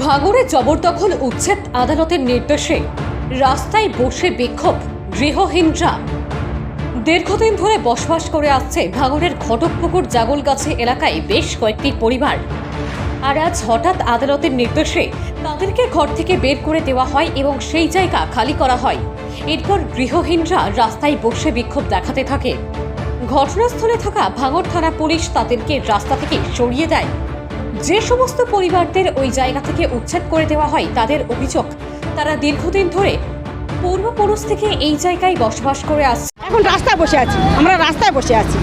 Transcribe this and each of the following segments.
ভাঙড়ে জবরদখল উচ্ছেদ আদালতের নির্দেশে। রাস্তায় বসে বিক্ষোভ, গৃহহীনরা। দীর্ঘদিন ধরে বসবাস করে আসছে ভাঙড়ের ঘটকপুকুর জাগলগাছি এলাকায় বেশ কয়েকটি পরিবার। আর আজ হঠাৎ আদালতের নির্দেশে তাদেরকে ঘর থেকে বের করে দেওয়া হয় এবং সেই জায়গা খালি করা হয়। এরপর গৃহহীনরা রাস্তায় বসে বিক্ষোভ দেখাতে থাকে। ঘটনাস্থলে থাকা ভাঙড় থানা পুলিশ তাদেরকে রাস্তা থেকে সরিয়ে দেয়। যে সমস্ত পরিবারদের ওই জায়গা থেকে উচ্ছেদ করে দেওয়া হয় তাদের অভিযোগ তারা দীর্ঘদিন ধরে পূর্বপুরুষ থেকে এই জায়গায় বসবাস করে আসছে এখন রাস্তায় বসে আছি আমরা রাস্তায় বসে আছি।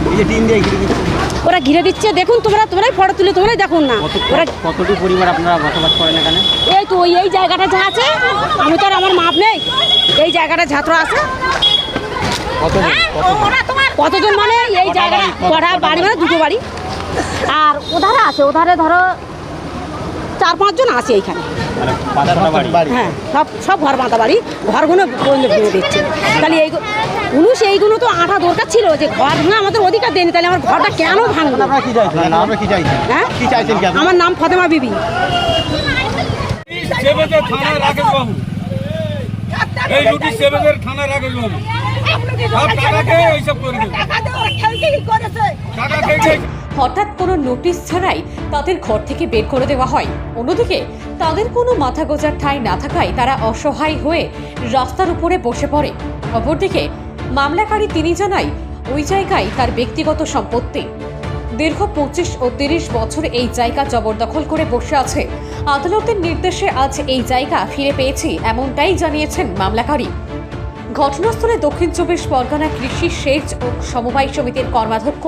ওরা ঘিরে দিচ্ছে দেখুন তোমরা তোমরাই ফটো তুলে তোমরাই দেখুন না। ওরা কতটি পরিবার আপনারা বসবাস করেন এখানে? এই তো ওই এই জায়গাটা যা আছে আমি তো আর আমার মাপ নেই। এই জায়গাটা ঝাত্র আছে। কতজন? কতজন? মানে এই জায়গাটা? কটা বাড়ি মানে দুটো বাড়ি। আর ওধারে আছে ওধারে ধরো চার পাঁচজন আছে এইখানে। মানে হ্যাঁ সব সব ঘর বাঁধা বাড়ি ঘরগুলো বন্ধ ভেঙে দিচ্ছে। তাহলে এই পুলিশ এইগুলো তো আঠা দরকার ছিল যে ঘর ভাঙা আমাদের অধিকার দেয়নি তাহলে আমার ঘরটা কেন ভাঙলো আপনারা কি চাইছেন? আপনারা কি চাইছেন? হ্যাঁ? কি চাইছেন কি আপনারা আমার নাম ফতেমা বিবি। এই রুটি রাকেশ বাবু সব টাকাকে এইসব করে দেবে টাকা খেয়ে হঠাৎ কোনো নোটিশ ছাড়াই তাদের ঘর থেকে বের করে দেওয়া হয়। অন্যদিকে, তাদের কোনো মাথা গোজার ঠাঁই না থাকায় তারা অসহায় হয়ে রাস্তার উপরে বসে পড়ে। অপরদিকে, মামলাকারী তিনি জানায়, ওই জায়গায় তার ব্যক্তিগত সম্পত্তি। দীর্ঘ পঁচিশ ও তিরিশ বছর এই জায়গা জবরদখল করে বসে আছে। আদালতের নির্দেশে আজ এই জায়গা ফিরে পেয়েছি, এমনটাই জানিয়েছেন মামলাকারী। ঘটনাস্থলে দক্ষিণ চব্বিশ পরগনা কৃষি সেচ ও সমবায় সমিতির কর্মাধ্যক্ষ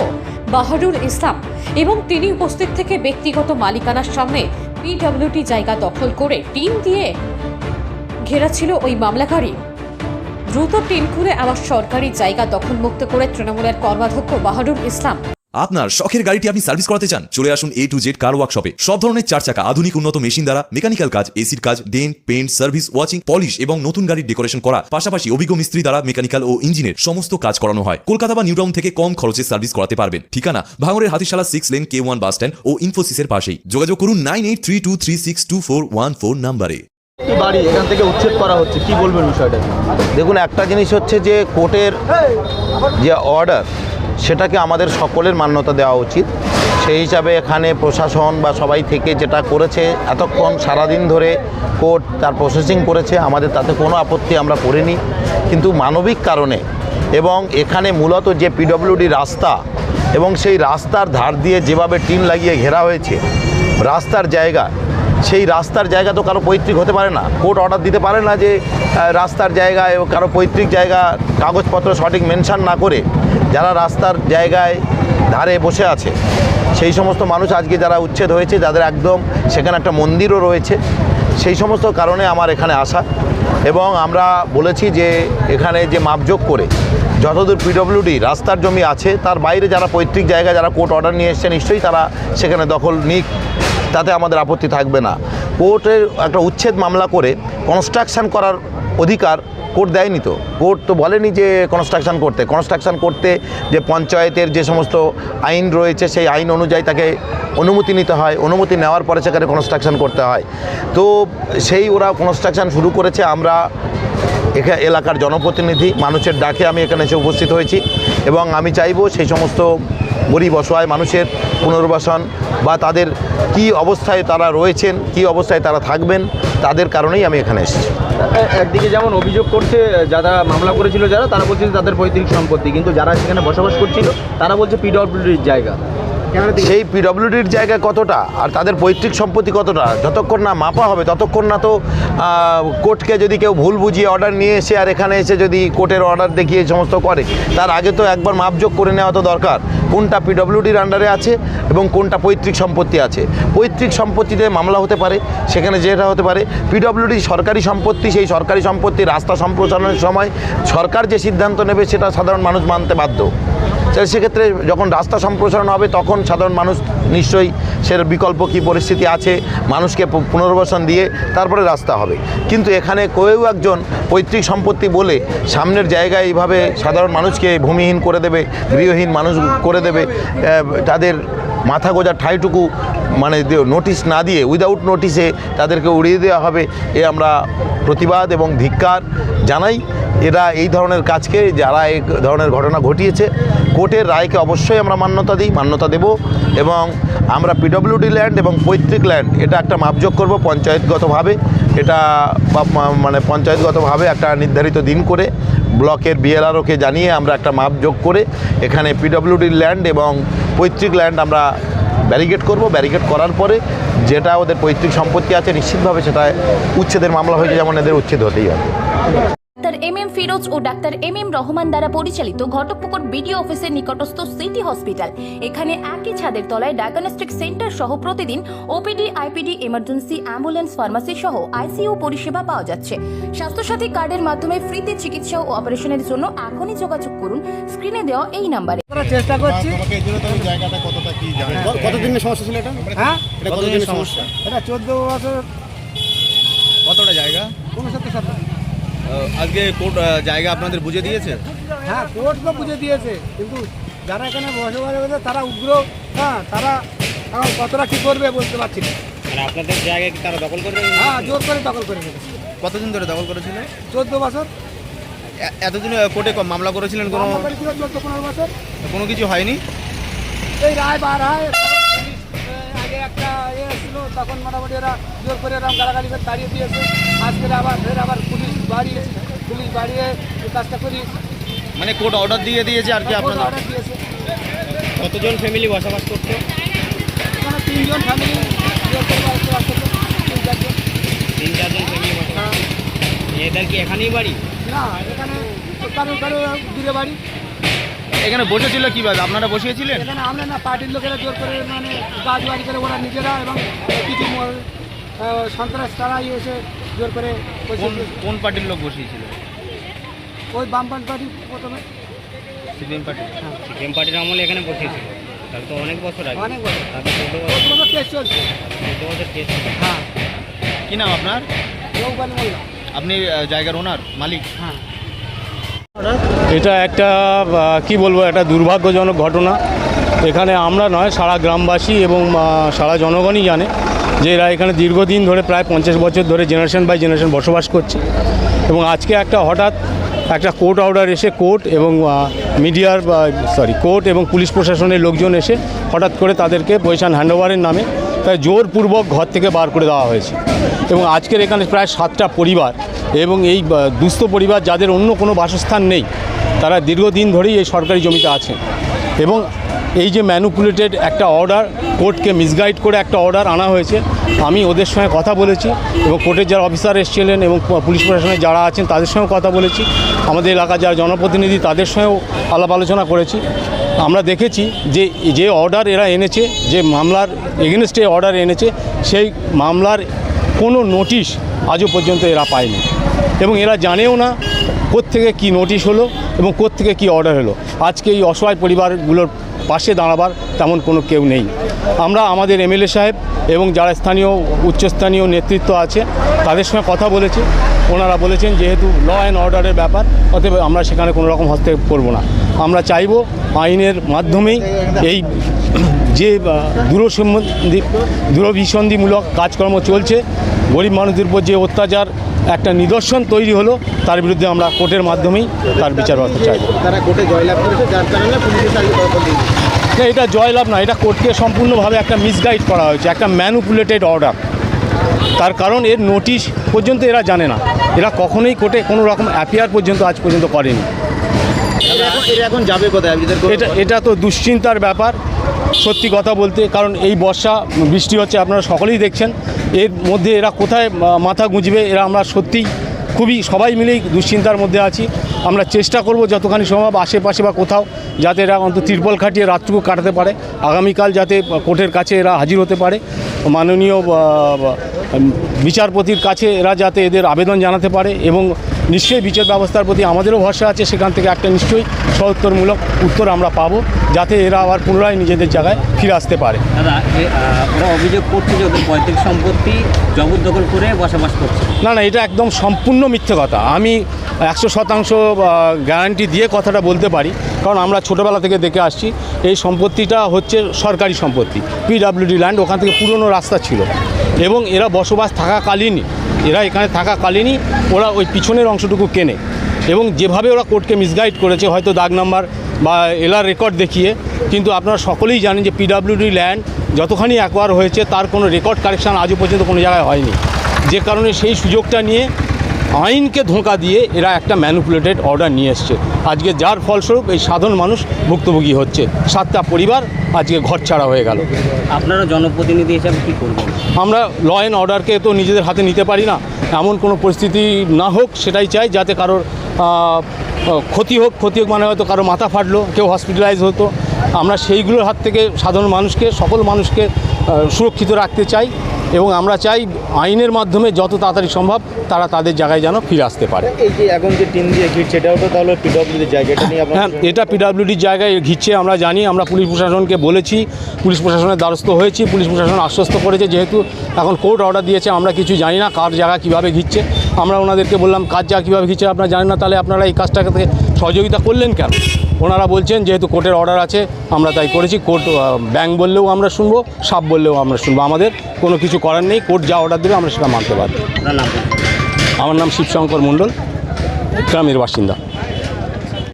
বাহাদুর ইসলাম এবং তিনি উপস্থিত থেকে ব্যক্তিগত মালিকানার সামনে পিডব্লিউটি জায়গা দখল করে টিন দিয়ে ঘেরা ছিল ওই মামলাকারী। দ্রুত টিন খুলে আমার সরকারি জায়গা দখলমুক্ত করে তৃণমূলের কর্মাধ্যক্ষ বাহাদুর ইসলাম। আপনার শখের গাড়িটি আপনি সার্ভিস করাতে চান, চলে আসুন এ টু জেড কার ওয়ার্কশপে সব ধরনের চার চাকা, আধুনিক, উন্নত মেশিন দ্বারা মেকানিক্যাল কাজ এসির কাজ dent paint, service, washing, polish এবং নতুন গাড়ির ডেকোরেশন করা। পাশাপাশি অভিজ্ঞ মিস্ত্রি দ্বারা মেকানিক্যাল ও ইঞ্জিনের সমস্ত কাজ করানো হয়। কলকাতা বা নিউটাউন থেকে কম খরচে সার্ভিস করাতে পারবেন। ঠিকানা ভাঙরের Hatishala six lane K one bus stand ও ইনফোসিসের পাশেই। যোগাযোগ করুন nine eight three two three six two four one four নাম্বারে বাড়ি, এখান থেকে উচ্ছেদ করা হচ্ছে। কি বলবেন বিষয়টা দেখুন, একটা জিনিস হচ্ছে যে কোর্টের যে অর্ডার সেটাকে আমাদের সকলের মান্যতা দেওয়া উচিত। সেই হিসাবে এখানে প্রশাসন বা সবাই থেকে যেটা করেছে, এতক্ষণ সারাদিন ধরে কোর্ট তার প্রসেসিং করেছে, আমাদের তাতে কোনো আপত্তি আমরা করিনি। কিন্তু মানবিক কারণে এবং এখানে মূলত যে পিডব্লিউডি রাস্তা এবং সেই রাস্তার ধার দিয়ে যেভাবে টিন লাগিয়ে ঘেরা হয়েছে, রাস্তার জায়গা সেই রাস্তার জায়গা তো কারও পৈতৃক হতে পারে না। কোর্ট অর্ডার দিতে পারে না যে রাস্তার জায়গায় কারও পৈতৃক জায়গা কাগজপত্র সঠিক মেনশন না করে যারা রাস্তার জায়গায় ধারে বসে আছে। সেই সমস্ত মানুষ আজকে যারা উচ্ছেদ হয়েছে, যাদের একদম সেখানে একটা মন্দিরও রয়েছে, সেই সমস্ত কারণে আমার এখানে আসা। এবং আমরা বলেছি যে, এখানে যে মাপযোগ করে যতদূর পিডব্লিউডি রাস্তার জমি আছে, তার বাইরে যারা পৈতৃক জায়গা, যারা কোর্ট অর্ডার নিয়ে এসছে, নিশ্চয়ই তারা সেখানে দখল নিক। তাতে আমাদের আপত্তি থাকবে না। কোর্টের একটা উচ্ছেদ মামলা করে কনস্ট্রাকশন করার অধিকার কোর্ট দেয়নি তো? কোর্ট তো বলেনি যে কনস্ট্রাকশন করতে। কনস্ট্রাকশন করতে যে পঞ্চায়েতের যে সমস্ত আইন রয়েছে, সেই আইন অনুযায়ী তাকে অনুমতি নিতে হয়। অনুমতি নেওয়ার পরে সেখানে কনস্ট্রাকশন করতে হয়। তো সেই ওরা কনস্ট্রাকশন শুরু করেছে। আমরা এখা, এলাকার জনপ্রতিনিধি, মানুষের ডাকে আমি এখানে এসে উপস্থিত হয়েছি এবং আমি চাইব সেই সমস্ত গরিব, অসহায় মানুষের পুনর্বাসন বা তাদের কি অবস্থায় তারা রয়েছেন, কি অবস্থায় তারা থাকবেন, তাদের কারণেই আমি এখানে এসেছি। একদিকে যেমন অভিযোগ করছে যারা মামলা করেছিল যারা, তারা বলছে তাদের পৈতৃক সম্পত্তি, কিন্তু যারা সেখানে বসবাস করছিল, তারা বলছে পিডব্লিউডির জায়গা। সেই পিডব্লিউডির জায়গা কতটা? আর তাদের পৈতৃক সম্পত্তি কতটা? যতক্ষণ না মাপা হবে, ততক্ষণ না তো কোর্টকে যদি কেউ ভুল বুঝিয়ে অর্ডার নিয়ে এসে আর এখানে এসে যদি কোর্টের অর্ডার দেখিয়ে সমস্ত করে, তার আগে তো একবার মাপযোগ করে নেওয়া তো দরকার, কোনটা পিডব্লিউডির আন্ডারে আছে এবং কোনটা পৈতৃক সম্পত্তি আছে। পৈতৃক সম্পত্তিতে মামলা হতে পারে, সেখানে যেটা হতে পারে। পিডব্লিউডি সরকারি সম্পত্তি, সেই সরকারি সম্পত্তি রাস্তা সম্প্রসারণের সময় সরকার যে সিদ্ধান্ত নেবে সেটা সাধারণ মানুষ মানতে বাধ্য। সেক্ষেত্রে যখন রাস্তা সম্প্রসারণ হবে, তখন সাধারণ মানুষ নিশ্চয়ই সে বিকল্প কি পরিস্থিতি আছে, মানুষকে পুনর্বাসন দিয়ে তারপরে রাস্তা হবে। কিন্তু এখানে কেউ একজন পৈতৃক সম্পত্তি বলে সামনের জায়গায় এইভাবে সাধারণ মানুষকে ভূমিহীন করে দেবে, গৃহহীন মানুষ করে দেবে তাদের মাথা গোজার ঠাইটুকু মানে নোটিশ না দিয়ে উইদাউট নোটিশে তাদেরকে উড়িয়ে দেওয়া হবে, এ আমরা প্রতিবাদ এবং ধিক্কার জানাই। এরা এই ধরনের কাজকে, যারা এই ধরনের ঘটনা ঘটিয়েছে, কোর্টের রায়কে অবশ্যই আমরা মান্যতা দিই, মান্যতা দেব এবং আমরা পিডব্লিউডি ল্যান্ড এবং পৈতৃক ল্যান্ড এটা একটা মাপযোগ করব পঞ্চায়েতগতভাবে। এটা মানে পঞ্চায়েতগতভাবে একটা নির্ধারিত দিন করে ব্লকের বিএলআরওকে জানিয়ে আমরা একটা মাপ যোগ করে এখানে পিডব্লিউডির ল্যান্ড এবং পৈতৃক ল্যান্ড আমরা ব্যারিকেড করব। ব্যারিকেড করার পরে যেটা ওদের পৈতৃক সম্পত্তি আছে, নিশ্চিতভাবে সেটা উচ্ছেদের মামলা হয়েছে, যেমন এদের উচ্ছেদ হতেই হবে। ডাক্তার এম এম ফিরোজ ও ডাক্তার এম এম রহমান দ্বারা পরিচালিত ঘটকপুকুর বিডিও অফিসের নিকটস্থ সিটি হসপিটাল। এখানে একই ছাদের তলায় ডায়াগনস্টিক সেন্টার সহ প্রতিদিন OPD IPD emergency ambulance pharmacy সহ আইসিইউ পরিষেবা পাওয়া যাচ্ছে। স্বাস্থ্যসাথী কার্ডের মাধ্যমে ফ্রিতে চিকিৎসা ও অপারেশনের জন্য এখনই যোগাযোগ করুন। স্ক্রিনে দেওয়া এই নাম্বারে। চেষ্টা করছি। তোমাকে এই জন্য তো আমি জায়গাটা কতটা কি জানেন? কতদিনের সমস্যা ছিল এটা? হ্যাঁ? এটা কতদিনের সমস্যা? এটা চোদ্দ বছর। কতটা জায়গা? উনসত্তর সাথে আজকে কোর্ট জায়গা আপনাদের বুঝে দিয়েছে? হ্যাঁ কোর্ট তো বুঝে দিয়েছে কিন্তু যারা এখানে বসবাস করছে তারা উগ্র হ্যাঁ তারা এখন কতটা কী করবে বলতে পারছি না। মানে আপনাদের জায়গা কি তারা দখল করবে? হ্যাঁ জোর করে দখল করে কতদিন ধরে দখল করেছিল? চোদ্দ বছর। এতদিন কোর্টে মামলা করেছিলেন কোনো? পনেরো বছর। কোনো কিছু হয়নি? এই রায় বার হয়। একটা ইয়ে এসেছিল তখন মোটামুটি ওরা জোর করে এরকম গালাগালি করে তাড়িয়ে দিয়েছে। আজকে আবার ফের আবার পুলিশ বাড়িয়েছে। পুলিশ বাড়িয়ে কাজটা করিয়েছে মানে কোর্ট অর্ডার দিয়ে দিয়েছে আর কি আপনাদের? অর্ডার দিয়েছে। কতজন ফ্যামিলি বসবাস করছে এখানে তিনজন ফ্যামিলি জোর করে বসবাস করছে তিন চারজন। তিন চারজন ফ্যামিলি বসবাস এদের কি এখানেই বাড়ি? না এখানে কারও কারও দূরে বাড়ি। এখানে বসেছিল কীভাবে আপনারা বসিয়েছিলেন? এখানে আমরা না পার্টির লোকেরা জোর করে মানে গাছ বাড়ি করে ওরা নিজেরা এবং কিছু ম- সন্ত্রাস তারা এসে জোর করে কোন। পার্টির লোক বসিয়েছিল? ওই বামপান পার্টি প্রথমে। CPM party. সিপিএম পার্টির আমলে এখানে বসিয়েছিল। তাহলে তো অনেক বছর আগে। অনেক বছর। চোদ্দ বছর। চোদ্দ বছর কেস চলছে। চোদ্দ বছর কেস হ্যাঁ। কি নাম আপনার? আপনি জায়গার ওনার মালিক? হ্যাঁ। এটা একটা কি বলব, একটা দুর্ভাগ্যজনক ঘটনা। এখানে আমরা নয়, সারা গ্রামবাসী এবং সারা জনগণই জানে যে এরা এখানে দীর্ঘদিন ধরে প্রায় পঞ্চাশ বছর ধরে জেনারেশন বাই জেনারেশন বসবাস করছে। এবং আজকে একটা হঠাৎ একটা কোর্ট অর্ডার এসে কোর্ট এবং মিডিয়ার সরি, কোর্ট এবং পুলিশ প্রশাসনের লোকজন এসে হঠাৎ করে তাদেরকে পয়সান হ্যান্ডওভারের নামে তাই জোরপূর্বক ঘর থেকে বার করে দেওয়া হয়েছে। এবং আজকের এখানে প্রায় সাতটা পরিবার এবং এই দুস্থ পরিবার যাদের অন্য কোনো বাসস্থান নেই তারা দীর্ঘদিন ধরেই এই সরকারি জমিতে আছেন। এবং এই যে ম্যানুপুলেটেড একটা অর্ডার, কোর্টকে মিসগাইড করে একটা অর্ডার আনা হয়েছে, আমি ওদের সঙ্গে কথা বলেছি এবং কোর্টের যারা অফিসার এসেছিলেন এবং পুলিশ প্রশাসনের যারা আছেন তাদের সঙ্গেও কথা বলেছি। আমাদের এলাকার যারা জনপ্রতিনিধি তাদের সঙ্গেও আলাপ আলোচনা করেছি। আমরা দেখেছি যে যে অর্ডার এরা এনেছে, যে মামলার এগেনস্টে অর্ডার এনেছে, সেই মামলার কোনো নোটিশ আজও পর্যন্ত এরা পায়নি। এবং এরা জানেও না কোত্থেকে কি নোটিশ হলো এবং কোত্থেকে কি অর্ডার হলো? আজকে এই অসহায় পরিবারগুলোর পাশে দাঁড়াবার তেমন কোনো কেউ নেই। আমরা আমাদের এমএলএ সাহেব এবং যারা স্থানীয়, উচ্চস্থানীয় নেতৃত্ব আছে, তাদের সঙ্গে কথা বলেছি। ওনারা বলেছেন যেহেতু ল অ্যান্ড অর্ডারের ব্যাপার, অতএব আমরা সেখানে কোনো রকম হস্তক্ষেপ করব না। আমরা চাইব আইনের মাধ্যমেই এই যে দূরসম্বন্ধী, দূরভিসন্ধিমূলক কাজকর্ম চলছে, গরিব মানুষদের উপর যে অত্যাচার একটা নিদর্শন তৈরি হলো তার বিরুদ্ধে আমরা কোর্টের মাধ্যমেই তার বিচার ব্যবস্থা চাইব তারা কোর্টে জয়লাভ করেছে যার কারণে না এটা জয়লাভ না এটা কোর্টকে সম্পূর্ণভাবে একটা মিসগাইড করা হয়েছে একটা ম্যানুপুলেটেড অর্ডার তার কারণ এর নোটিশ পর্যন্ত এরা জানে না। এরা কখনোই কোর্টে কোনো রকম অ্যাপিয়ার পর্যন্ত আজ পর্যন্ত করেনি। এখন যাবে কোথায়? এদের কোনো- এটা এটা তো দুশ্চিন্তার ব্যাপার। সত্যি কথা বলতে, কারণ এই বর্ষা, বৃষ্টি হচ্ছে, আপনারা সকলেই দেখছেন। এর মধ্যে এরা কোথায় মাথা গুঁজবে, এরা আমরা সত্যিই খুবই সবাই মিলেই দুশ্চিন্তার মধ্যে আছি। আমরা চেষ্টা করব যতখানি সম্ভব আশেপাশে বা কোথাও যাতে এরা অন্তত তিরপল খাটিয়ে রাতটুকু কাটাতে পারে। আগামীকাল যাতে কোর্টের কাছে এরা হাজির হতে পারে। মাননীয় বিচারপতির কাছে এরা যাতে এদের আবেদন জানাতে পারে এবং নিশ্চয়ই বিচার ব্যবস্থার প্রতি আমাদেরও ভরসা আছে সেখান থেকে একটা নিশ্চয়ই সদুত্তরমূলক উত্তর আমরা পাবো যাতে এরা আবার পুনরায় নিজেদের জায়গায় ফিরে আসতে পারে। দাদা ওরা অভিযোগ করছে যে ওদের পৈতৃক সম্পত্তি জবরদখল করে বসবাস করছে। না না এটা একদম সম্পূর্ণ মিথ্যে কথা। আমি একশো শতাংশ গ্যারান্টি দিয়ে কথাটা বলতে পারি কারণ আমরা ছোটোবেলা থেকে দেখে আসছি এই সম্পত্তিটা হচ্ছে সরকারি সম্পত্তি পিডাব্লিউডি ল্যান্ড ওখান থেকে পুরনো রাস্তা ছিল। এবং এরা বসবাস থাকাকালীনই, এরা এখানে থাকাকালীনই ওরা ওই পিছনের অংশটুকু কেনে। এবং যেভাবে ওরা কোর্টকে মিসগাইড করেছে, হয়তো দাগ নাম্বার বা এলার রেকর্ড দেখিয়ে, কিন্তু আপনারা সকলেই জানেন যে পিডাব্লিউডি ল্যান্ড যতখানি অ্যাকোয়ার হয়েছে, তার কোনো রেকর্ড কারেকশন আজও পর্যন্ত কোনো জায়গায় হয়নি। যে কারণে সেই সুযোগটা নিয়ে আইনকে ধোঁকা দিয়ে এরা একটা ম্যানুপুলেটেড অর্ডার নিয়ে এসছে। আজকে যার ফলস্বরূপ এই সাধারণ মানুষ ভুক্তভোগী হচ্ছে। সাতটা পরিবার আজকে ঘর ছাড়া হয়ে গেল। আপনারা জনপ্রতিনিধি হিসাবে কী করবেন? আমরা ল অ্যান্ড অর্ডারকে তো নিজেদের হাতে নিতে পারি না। এমন কোনো পরিস্থিতি না হোক সেটাই চাই যাতে কারোর ক্ষতি হোক ক্ষতি হোক মানে হয়তো কারও মাথা ফাটলো কেউ হসপিটালাইজ হতো। আমরা সেইগুলোর হাত থেকে সাধারণ মানুষকে সকল মানুষকে সুরক্ষিত রাখতে চাই। এবং আমরা চাই আইনের মাধ্যমে যত তাড়াতাড়ি সম্ভব তারা তাদের জায়গায় যেন ফিরে আসতে পারে। এই যে এখন যে দিয়ে ঘিরছে এটাও তো তাহলে পিডব্লিউডির জায়গা এটা নিয়ে হ্যাঁ এটা পিডাব্লিউডির জায়গায় ঘিরছে আমরা জানি আমরা পুলিশ প্রশাসনকে বলেছি পুলিশ প্রশাসনের দ্বারস্থ হয়েছি পুলিশ প্রশাসন আশ্বস্ত করেছে যেহেতু এখন কোর্ট অর্ডার দিয়েছে আমরা কিছু জানি না কার জায়গা কীভাবে ঘিরছে। আমরা ওনাদেরকে বললাম কার জায়গা কীভাবে ঘিরছে আপনারা জানেন না তাহলে আপনারা এই কাজটাকে থেকে সহযোগিতা করলেন কেন? ওনারা বলছেন যেহেতু কোর্টের অর্ডার আছে আমরা তাই করেছি। কোর্ট ব্যাঙ্ক বললেও আমরা শুনব সাপ বললেও আমরা শুনব। আমাদের কোনো কিছু করার নেই। কোর্ট যা অর্ডার দেবে আমরা সেটা মানতে পারি আপনার আমার নাম শিবশঙ্কর মণ্ডল গ্রামের বাসিন্দা।